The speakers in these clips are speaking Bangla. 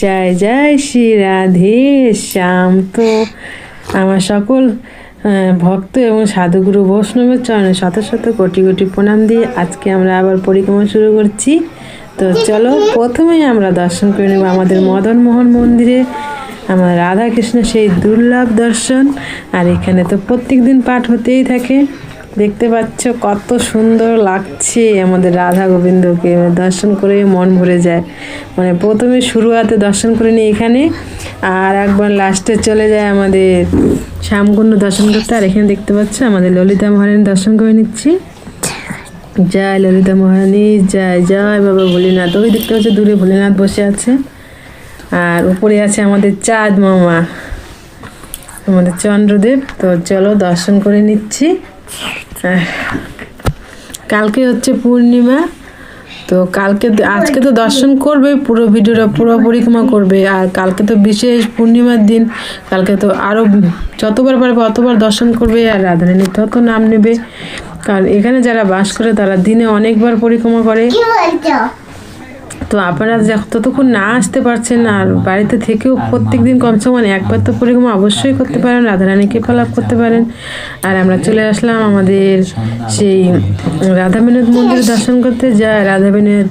জয় জয় শ্রী রাধে শ্যাম। তো আমার সকল ভক্ত এবং সাধুগুরু বৈষ্ণবের চরণে শত শত কোটি কোটি প্রণাম দিয়ে আজকে আমরা আবার পরিক্রমা শুরু করছি। তো চলো প্রথমেই আমরা দর্শন করে নেব আমাদের মদন মোহন মন্দিরে। আমার রাধা কৃষ্ণ সেই দুর্লভ দর্শন, আর এখানে তো প্রত্যেক দিন পাঠ হতেই থাকে। দেখতে পাচ্ছ কত সুন্দর লাগছে আমাদের রাধা গোবিন্দকে। দর্শন করে মন ভরে যায়। মানে প্রথমে শুরুয়াতে দর্শন করে নিই এখানে, আর একবার লাস্টে চলে যায় আমাদের শ্যামকুণ্ড দর্শন করতে। আর এখানে দেখতে পাচ্ছ আমাদের ললিতা মহারানী দর্শন করে নিচ্ছি। জয় ললিতা মহারানী, জয় জয় বাবা ভোলেনাথ। ওই দেখতে পাচ্ছ দূরে ভোলেনাথ বসে আছে। আর উপরে আছে আমাদের চাঁদ মামা, আমাদের চন্দ্রদেব। তো চলো দর্শন করে নিচ্ছি। কালকে হচ্ছে পূর্ণিমা, তো কালকে আজকে তো দর্শন করবে, পুরো ভিডিওটা পুরো পরিক্রমা করবে। আর কালকে তো বিশেষ পূর্ণিমার দিন, কালকে তো আরও যতবার পারবে অতবার দর্শন করবে আর রাধারানী তত নাম নেবে। কারণ এখানে যারা বাস করে তারা দিনে অনেকবার পরিক্রমা করে। তো আপনারা ততক্ষণ না আসতে পারছেন আর বাড়িতে থেকেও প্রত্যেক দিন কমসে কম একবার তো পরিক্রমা অবশ্যই করতে পারেন, রাধারানীকে লাভ করতে পারেন। আর আমরা চলে আসলাম আমাদের সেই রাধা বিনোদ মন্দির দর্শন করতে। যায় রাধা বিনোদ,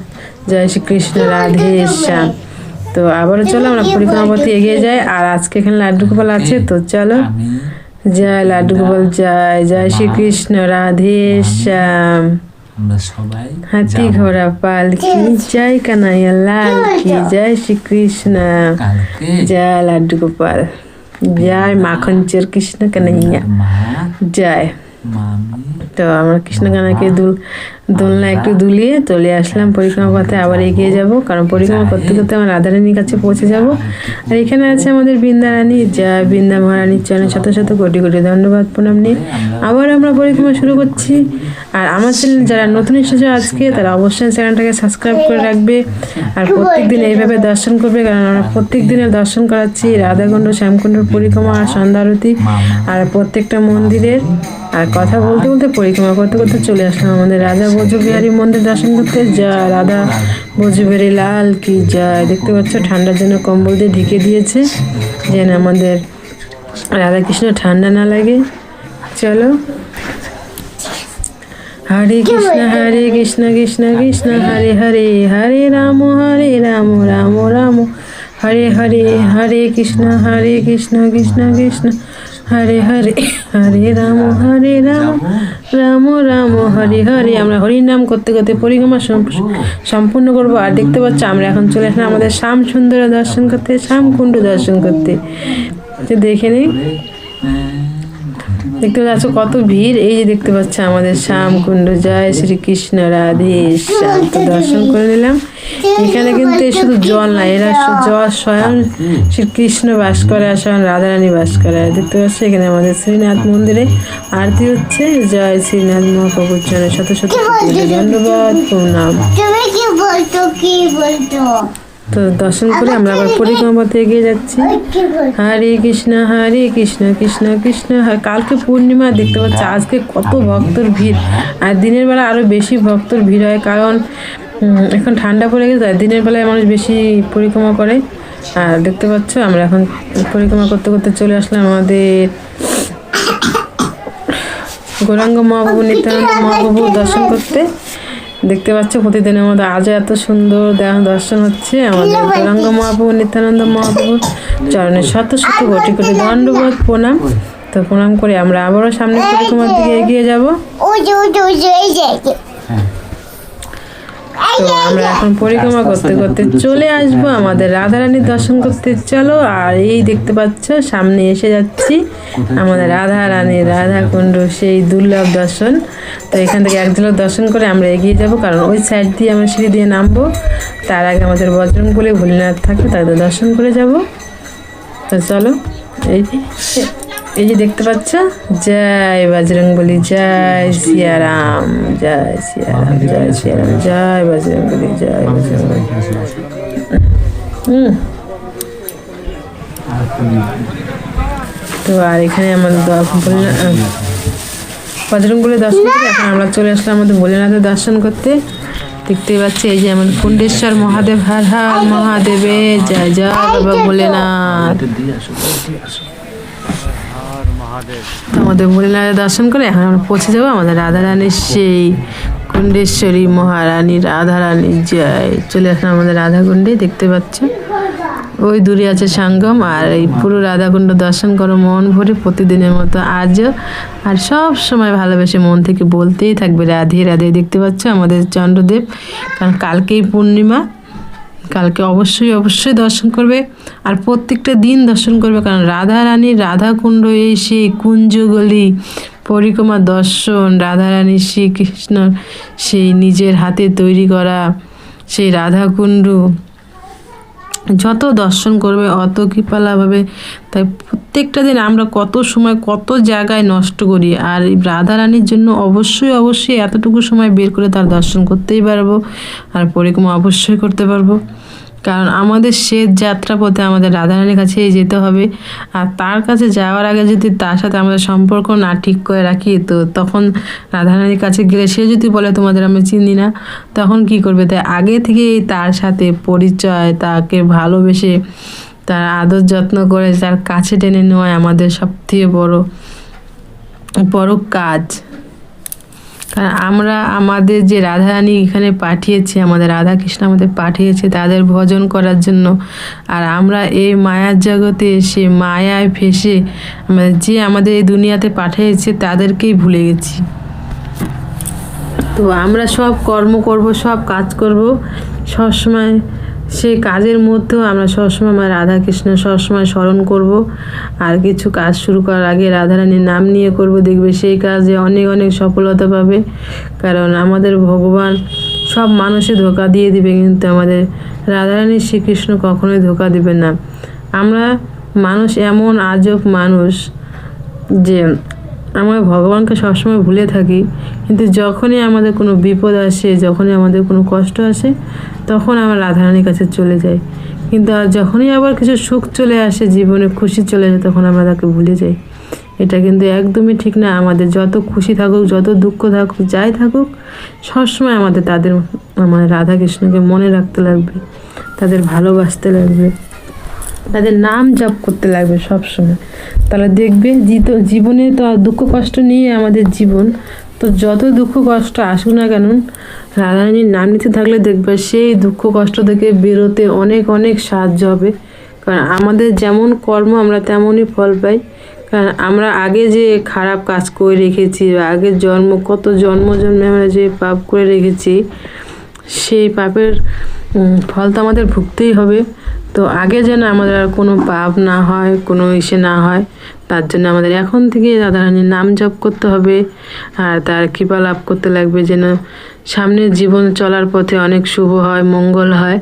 জয় শ্রীকৃষ্ণ, রাধে শ্যাম। তো আবারও চলো আমরা পরিক্রমা করতে এগিয়ে যাই। আর আজকে এখানে লাড্ডু গোপাল আছে, তো চলো। জয় লাড্ডু গোপাল, জয় জয় শ্রীকৃষ্ণ, রাধে শ্যাম। আমরা সবাই হাতি ঘোড়া পালকি জয় কানাইয়া লাল কি জয় শ্রীকৃষ্ণ। জয় লাড্ডু গোপাল জয় মাখন চের কৃষ্ণ কানাইয়া। মা জয়। তো আমরা কৃষ্ণ কানাকে দুল দোলনা একটু দুলিয়ে চলে আসলাম পরিক্রমা পথে আবার এগিয়ে যাব। কারণ পরিক্রমা করতে করতে আমার রাধারানীর কাছে পৌঁছে যাব। আর এখানে আছে আমাদের বৃন্দা রানী জয় বৃন্দা মহারানীর চরণে শত শত কোটি কোটি ধন্যবাদ প্রণাম নিয়ে। আবার আমরা পরিক্রমা শুরু করছি। আর আমার চ্যানেল যারা নতুন এসেছে আজকে তারা অবশ্যই চ্যানেলটাকে সাবস্ক্রাইব করে রাখবে। আর প্রত্যেক দিন। এইভাবে দর্শন করবে কারণ আমরা প্রত্যেক দিনের দর্শন করাচ্ছি। রাধাকুণ্ড শ্যামকুণ্ডর পরিক্রমা আর সন্ধ্যা আরতি আর প্রত্যেকটা মন্দিরের। আর কথা বলতে বলতে পরিক্রমা করতে করতে চলে আসলাম আমাদের রাজা বজবিহারী মন্দির দর্শন করতে। যা রাধা। বজবিহারী লাল কি যায় দেখতে পাচ্ছ, ঠান্ডার জন্য কম্বল দিয়ে ঢেকে দিয়েছে। যেন আমাদের রাধাকৃষ্ণ ঠান্ডা না লাগে। চলো। হরে কৃষ্ণ হরে কৃষ্ণ কৃষ্ণ কৃষ্ণ, হরে হরে হরে রাম হরে রাম রাম রাম। হরে হরে হরে কৃষ্ণ হরে কৃষ্ণ কৃষ্ণ কৃষ্ণ। হরে হরে হরে রাম হরে রাম। রাম রাম, হরে হরে। আমরা হরির নাম করতে করতে পরিক্রমা সম- সম্পূর্ণ করব। আর দেখতে পাচ্ছ, আমরা এখন চলে আসলাম আমাদের শ্যাম সুন্দর দর্শন করতে, শ্যাম কুণ্ড দর্শন করতে। দেখে নিই দেখতে পাচ্ছ কত ভিড়? এই যে দেখতে পাচ্ছ আমাদের শ্যাম, কুণ্ড, জয়, শ্রীকৃষ্ণ, রাধে দর্শন করে নিলাম। এখানে কিন্তু শুধু জল না, এরা জল স্বয়ং শ্রীকৃষ্ণ বাস করে আর স্বয়ং রাধারানী বাস করে। আর দেখতে পাচ্ছ এখানে আমাদের শ্রীনাথ মন্দিরে আরতি হচ্ছে। জয় শ্রীনাথ মহাপ্রভুর জন্য শত শত ধন্যবাদ। প্রণাম। কি বলছো? কি বলছো? তো দর্শন করে আমরা আবার পরিক্রমা পথে এগিয়ে যাচ্ছি। হরে কৃষ্ণ হরে কৃষ্ণ কৃষ্ণ কৃষ্ণ কালকে পূর্ণিমা দেখতে পাচ্ছি, আজকে কত ভক্তর ভিড়। আর দিনের বেলা আরও বেশি ভক্তর ভিড় হয়, কারণ এখন ঠান্ডা পড়ে গেছে, আর দিনের বেলায় মানুষ বেশি পরিক্রমা করে। আর দেখতে পাচ্ছ, আমরা এখন পরিক্রমা করতে করতে চলে আসলাম আমাদের গৌরাঙ্গ মহাপ্রভু নিত্যানন্দ মহাপ্রভু দর্শন করতে। দেখতে পাচ্ছ প্রতিদিনের মতো আজও এত সুন্দর দেহ- দর্শন হচ্ছে। আমাদের গৌরাঙ্গ মহাপ্রভু নিত্যানন্দ মহাপ্রভু চরণের শত শত কোটি কোটি দণ্ডবোধ প্রণাম। তো প্রণাম করে আমরা আবারও সামনে পরিক্রমার দিকে এগিয়ে যাব ওই যে ওই যে ওই যে এই যে তো আমরা এখন পরিক্রমা করতে করতে চলে আসব আমাদের রাধারানীর দর্শন করতে। চলো আর এই দেখতে পাচ্ছ সামনে এসে যাচ্ছি আমাদের রাধা রানীর রাধা কুণ্ড সেই দুর্লভ দর্শন। তো এখান থেকে এক দর্শন করে আমরা এগিয়ে যাব কারণ ওই সাইড দিয়ে আমরা সিঁড়ি দিয়ে নামবো। তার আগে আমাদের বজরং বলে ভোলেনাথ থাকে তাদের দর্শন করে যাব। তো চলো এই এই যে দেখতে পাচ্ছ? জয় বজরং বলি জয় সিয়ারাম জয় সিয়ারাম জয় সিয়ারাম জয় বজরং বলি জয় বজরং হুম। তো আর এখানে আমাদের বজরং বলি দর্শন করে এখন আমরা চলে আসলাম আমাদের ভোলেনাথের দর্শন করতে। দেখতে পাচ্ছি এই যে আমার কুণ্ডেশ্বর মহাদেব হার হার মহাদেবে জয় জয় বাবা ভোলেনাথ। আমাদের ভোলেনাথের দর্শন করে এখন আমরা পৌঁছে যাব আমাদের রাধারানীর সেই কুণ্ডেশ্বরী মহারানী রাধারানীর জয়। চলে আসলাম আমাদের রাধাকুণ্ডে, দেখতে পাচ্ছ ওই দূরে আছে সঙ্গম, আর এই পুরো রাধাকুণ্ড দর্শন করো, মন ভরে প্রতিদিনের মতো আজও। আর সব সময় ভালোবেসে মন থেকে বলতেই থাকবে, রাধে রাধে। দেখতে পাচ্ছ আমাদের চন্দ্রদেব, কারণ কালকেই পূর্ণিমা কালকে অবশ্যই অবশ্যই দর্শন করবে। আর প্রত্যেকটা দিন দর্শন করবে, কারণ রাধা রানীর রাধাকুণ্ড এই সেই কুঞ্জগলি, পরিক্রমা দর্শন, রাধা রানী শ্রীকৃষ্ণ, সেই নিজের হাতে তৈরি করা, সেই রাধাকুণ্ড যত দর্শন করবে, অত কৃপালা হবে। তাই প্রত্যেকটা দিন আমরা কত সময়, কত জায়গায় নষ্ট করি। আর রাধারানীর জন্য অবশ্যই অবশ্যই এতটুকু সময় বের করে তার দর্শন করতেই পারব। আর পরিক্রমা অবশ্যই করতে পারব। কারণ আমাদের শেষ যাত্রা পথে আমাদের রাধারানীর কাছেই যেতে হবে। আর তার কাছে যাওয়ার আগে যদি তার সাথে আমাদের সম্পর্ক না ঠিক করে রাখি, তো তখন রাধারানীর কাছে গেলে সে যদি বলে তোমাদের আমি চিনি না, তখন কি করবে? তাই আগে থেকেই তার সাথে পরিচয়, তাকে ভালোবেসে তার আদর যত্ন করে তার কাছে টেনে নেওয়াই আমাদের সবথেকে বড় বড় কাজ। কারণ আমরা আমাদের যে রাধারানী এখানে পাঠিয়েছে, আমাদের রাধা কৃষ্ণ আমাদের পাঠিয়েছে তাদের ভজন করার জন্য। আর আমরা এই মায়ার জগতে এসে, মায়ায় ফেসে যে আমাদের এই দুনিয়াতে পাঠিয়েছে তাদেরকেই ভুলে গেছি। তো আমরা সব কর্ম করব, সব কাজ করব, সবসময় সেই কাজের মধ্যেও আমরা সবসময় আমার রাধা কৃষ্ণ সবসময় স্মরণ করব। আর কিছু কাজ শুরু করার আগে রাধারানীর নাম নিয়ে করব। দেখবে সেই কাজে অনেক অনেক সফলতা পাবে। কারণ আমাদের ভগবান সব মানুষে ধোকা দিয়ে দিবে, কিন্তু আমাদের রাধারানী শ্রীকৃষ্ণ কখনোই ধোকা দিবে না। আমরা মানুষ এমন আজব মানুষ যে আমরা ভগবানকে সবসময় ভুলে থাকি, কিন্তু যখনই আমাদের কোনো বিপদ আসে, যখনই আমাদের কোনো কষ্ট আসে, তখন আমরা রাধারানীর কাছে চলে যাই। কিন্তু আর যখনই আবার কিছু সুখ চলে আসে, জীবনে খুশি চলে আসে, তখন আমরা তাকে ভুলে যাই। এটা কিন্তু একদমই ঠিক না। আমাদের যত খুশি থাকুক, যত দুঃখ থাকুক, যাই থাকুক, সবসময় আমাদের তাদের আমাদের রাধাকৃষ্ণকে মনে রাখতে লাগবে, তাদের ভালোবাসতে লাগবে। তাদের নাম জপ করতে লাগবে সব সময় তাহলে দেখবে জীবনে তো দুঃখ কষ্ট নিয়ে আমাদের জীবন, তো যত দুঃখ কষ্ট আসুক না কেন, রাধারানীর নাম নিতে থাকলে দেখবে সেই দুঃখ কষ্ট থেকে বেরোতে অনেক অনেক সাহায্য হবে। কারণ আমাদের যেমন কর্ম আমরা তেমনই ফল পাই। কারণ আমরা আগে যে খারাপ কাজ করে রেখেছি, বা আগের জন্ম, কত জন্ম জন্মে আমরা যে পাপ করে রেখেছি, সেই পাপের ফল তো আমাদের ভুগতেই হবে। তো আগে যেন আমাদের আর কোনো পাপ না হয়, কোনো ইসে না হয়, তার জন্য আমাদের এখন থেকে রাধারানীর নাম জপ করতে হবে। আর তার কৃপা লাভ করতে লাগবে যেন সামনের জীবন চলার পথে অনেক শুভ হয়, মঙ্গল হয়।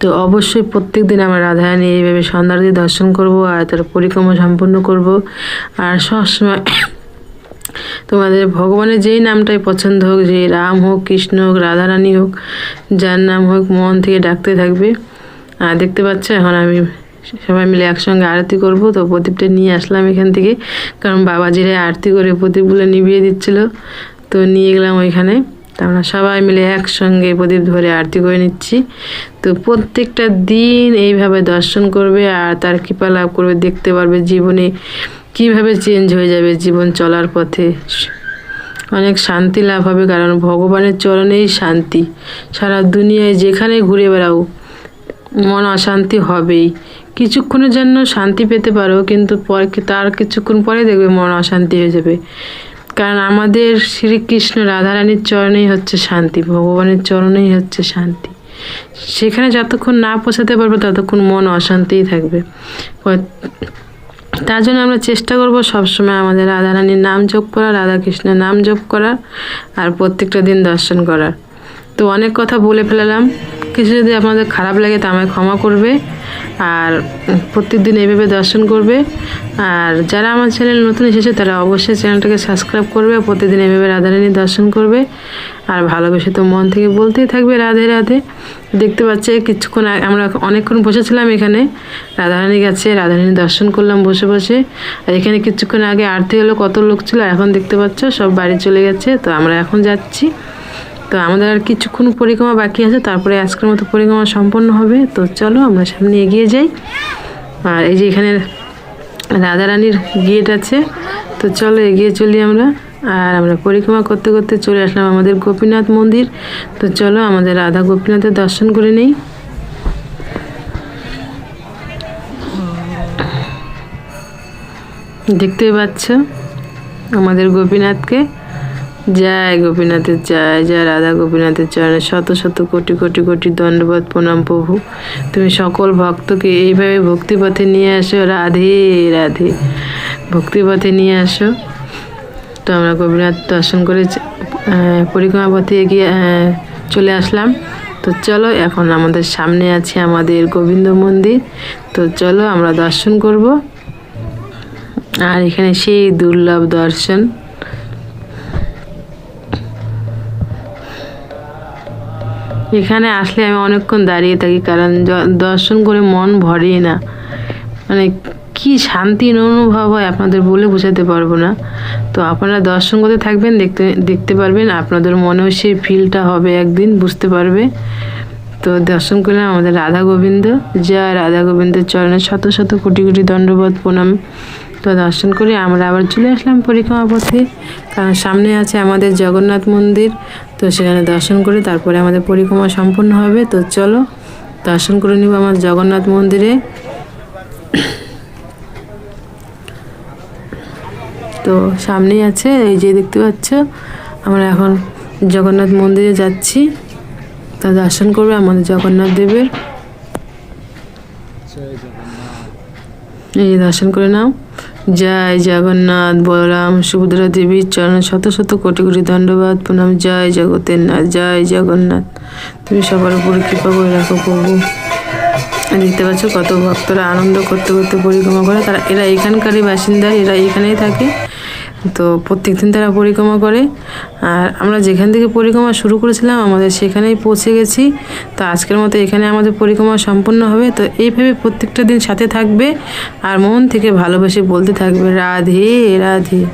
তো অবশ্যই প্রত্যেক দিন আমরা রাধারানী এইভাবে সন্ধ্যার দর্শন করব আর তার পরিক্রমা সম্পূর্ণ করব। আর সবসময় তোমাদের ভগবানের যেই নামটাই পছন্দ হোক যে রাম হোক, কৃষ্ণ হোক, রাধারানী হোক, যার নাম হোক, মন থেকে ডাকতে থাকবে। আর দেখতে পাচ্ছ? এখন আমি সবাই মিলে একসঙ্গে আরতি করব। তো প্রদীপটা নিয়ে আসলাম এখান থেকে। কারণ বাবাজিরা আরতি করে প্রদীপগুলো নিভিয়ে দিচ্ছিল, তো নিয়ে গেলাম ওইখানে। তো আমরা সবাই মিলে একসঙ্গে প্রদীপ ধরে আরতি করে নিচ্ছি। তো প্রত্যেকটা দিন এইভাবে দর্শন করবে আর তার কৃপা লাভ করবে, দেখতে পারবে জীবনে কীভাবে চেঞ্জ হয়ে যাবে জীবন চলার পথে। অনেক শান্তি লাভ হবে, কারণ ভগবানের চরণেই শান্তি। সারা দুনিয়ায় যেখানে ঘুরে বেড়াও মন অশান্তি হবেই। কিছুক্ষণের জন্য শান্তি পেতে পারো, কিন্তু পরে তার কিছুক্ষণ পরে দেখবে মন অশান্তি হয়ে যাবে। কারণ আমাদের শ্রীকৃষ্ণ রাধারানীর চরণেই হচ্ছে শান্তি, ভগবানের চরণেই হচ্ছে শান্তি। সেখানে যতক্ষণ না পৌঁছাতে পারব, ততক্ষণ মন অশান্তিই থাকবে। তার জন্য আমরা চেষ্টা করব সবসময় আমাদের রাধারানীর নাম যোগ করা, রাধাকৃষ্ণের নাম যোগ করার আর প্রত্যেকটা দিন দর্শন করার। তো অনেক কথা বলে ফেলালাম। কিছু যদি আপনাদের খারাপ লাগে তা আমায় ক্ষমা করবে আর প্রত্যেক দিন এইভাবে দর্শন করবে। আর যারা আমার চ্যানেল নতুন এসেছে তারা অবশ্যই চ্যানেলটাকে সাবস্ক্রাইব করবে, প্রতিদিন এইভাবে রাধারানী দর্শন করবে। আর ভালোবেসে তো মন থেকে বলতেই থাকবে রাধে রাধে। দেখতে পাচ্ছে কিছুক্ষণ আমরা অনেকক্ষণ বসেছিলাম এখানে। রাধারানী গেছে, রাধারানী দর্শন করলাম বসে বসে। আর এখানে কিছুক্ষণ আগে আরতি হলো, কত লোক ছিল এখন দেখতে পাচ্ছ, সব বাড়ি চলে গেছে। তো আমরা এখন যাচ্ছি। তো আমাদের আর কিছুক্ষণ পরিক্রমা বাকি আছে, তারপরে আজকের মতো পরিক্রমা সম্পন্ন হবে। তো চলো আমরা সামনে এগিয়ে যাই। আর এই যে এখানে রাধারানীর গেট আছে, তো চলো এগিয়ে চলি আমরা। আর আমরা পরিক্রমা করতে করতে চলে আসলাম আমাদের গোপীনাথ মন্দির। তো চলো আমাদের রাধা গোপীনাথের দর্শন করে নেই। দেখতেই পাচ্ছ আমাদের গোপীনাথকে। জয় গোপীনাথের জয় জয় রাধা গোপীনাথের চরণে শত শত কোটি কোটি কোটি দণ্ডবাদ প্রণাম প্রভু। তুমি সকল ভক্তকে এইভাবে ভক্তিপথে নিয়ে আসো, রাধে রাধে। ভক্তিপথে নিয়ে আসো। তো আমরা গোপীনাথ দর্শন করে পরিক্রমা পথে এগিয়ে চলে আসলাম। তো চলো, এখন আমাদের সামনে আছে আমাদের গোবিন্দ মন্দির। তো চলো, আমরা দর্শন করব। আর এখানে সেই দুর্লভ দর্শন। এখানে আসলে আমি অনেকক্ষণ দাঁড়িয়ে থাকি, কারণ দর্শন করে মন ভরেই না। মানে কি শান্তির অনুভব হয় আপনাদের বলে বোঝাতে পারব না। তো আপনারা দর্শন করতে থাকবেন, দেখতে দেখতে পারবেন, আপনাদের মনেও সেই ফিলটা হবে, একদিন বুঝতে পারবে। তো দর্শন করলাম আমাদের রাধা গোবিন্দ। যা রাধা গোবিন্দের চরণে শত শত কোটি কোটি দণ্ডবোধ প্রণাম। তো দর্শন করে আমরা আবার চলে আসলাম পরিক্রমা পথে। কারণ সামনে আছে আমাদের জগন্নাথ মন্দির। তো সেখানে দর্শন করে তারপরে আমাদের পরিক্রমা সম্পূর্ণ হবে। তো চলো দর্শন করে নিব আমার জগন্নাথ মন্দিরে। তো সামনেই আছে, এই যে দেখতে পাচ্ছ, আমরা এখন জগন্নাথ মন্দিরে যাচ্ছি। তা দর্শন করবে আমাদের জগন্নাথ দেবের। এই দর্শন করে নাও। জয় জগন্নাথ, বলরাম, সুভদ্রা দেবীর চরণ, শত শত কোটি কোটি ধন্যবাদ। প্রণাম, জয় জগতের নাথ জয় জগন্নাথ। তুমি সবার উপরে কৃপা করে রাখো প্রভু। দেখতে পাচ্ছ কত ভক্তরা আনন্দ করতে করতে পরিক্রমা করে। তারা, এরা এখানকারই বাসিন্দা, এরা এখানেই থাকে। তো প্রত্যেক দিন তারা পরিক্রমা করে। আর আমরা যেখান থেকে পরিক্রমা শুরু করেছিলাম, আমাদের সেখানেই পৌঁছে গেছি। তো আজকের মতো এখানে আমাদের পরিক্রমা সম্পূর্ণ হবে। তো এইভাবে প্রত্যেকটা দিন সাথে থাকবে। আর মন থেকে ভালোবেসে বলতে থাকবে, রাধে রাধে।